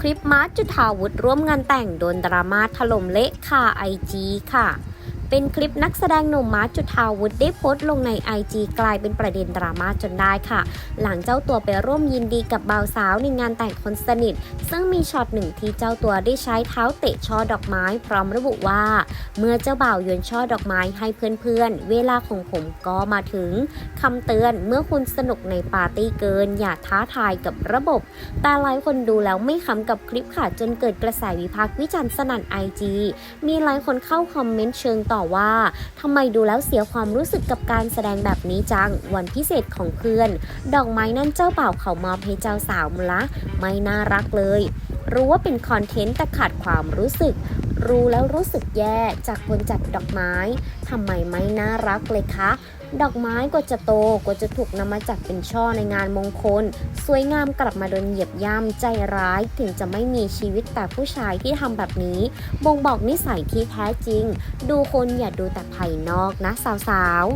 คลิปมาร์จุธาวุฒิร่วมงานแต่งโดนดราม่าถล่มเละค่ะไอจีค่ะ เป็นคลิปนักแสดงหนุ่มมาร์จุธาวุฒิได้โพสต์ลงใน IG กลายเป็นประเด็นดราม่าจนได้ค่ะ หลังเจ้าตัวไปร่วมยินดีกับบ่าวสาวในงานแต่งคนสนิท ซึ่งมีช็อตหนึ่งที่เจ้าตัวได้ใช้เท้าเตะช่อดอกไม้ พร้อมระบุว่า เมื่อเจ้าบ่าวโยนช่อดอกไม้ให้เพื่อนๆ เวลาของผมก็มาถึงคำเตือนเมื่อคุณสนุกในปาร์ตี้เกิน อย่าท้าทายกับระบบ แต่หลายคนดูแล้วไม่ขำกับคลิปค่ะจนเกิดกระแสวิพากษ์วิจารณ์สนั่นไอจีมีหลายคนเข้าคอมเมนต์เชิงต่อว่าทำไมดูแล้วเสียความรู้สึกกับการแสดงแบบนี้จัง วันพิเศษของเพื่อน ดอกไม้นั่นเจ้าบ่าวเขามอบให้เจ้าสาวมละ ไม่น่ารักเลย รู้ว่าเป็นคอนเทนต์แต่ขาดความรู้สึก รู้แล้วรู้สึกแย่จากคนจัดดอกไม้ทำไมไม่น่ารักเลยคะ ดอกไม้กว่าจะโตกว่าจะถูกนำมาจัดเป็นช่อในงานมงคล สวยงามกลับมาโดนเหยียบย่ำใจร้ายถึงจะไม่มีชีวิตแต่ผู้ชายที่ทำแบบนี้ บ่งบอกนิสัยที่แท้จริง ดูคนอย่าดูแต่ภายนอกนะสาวๆ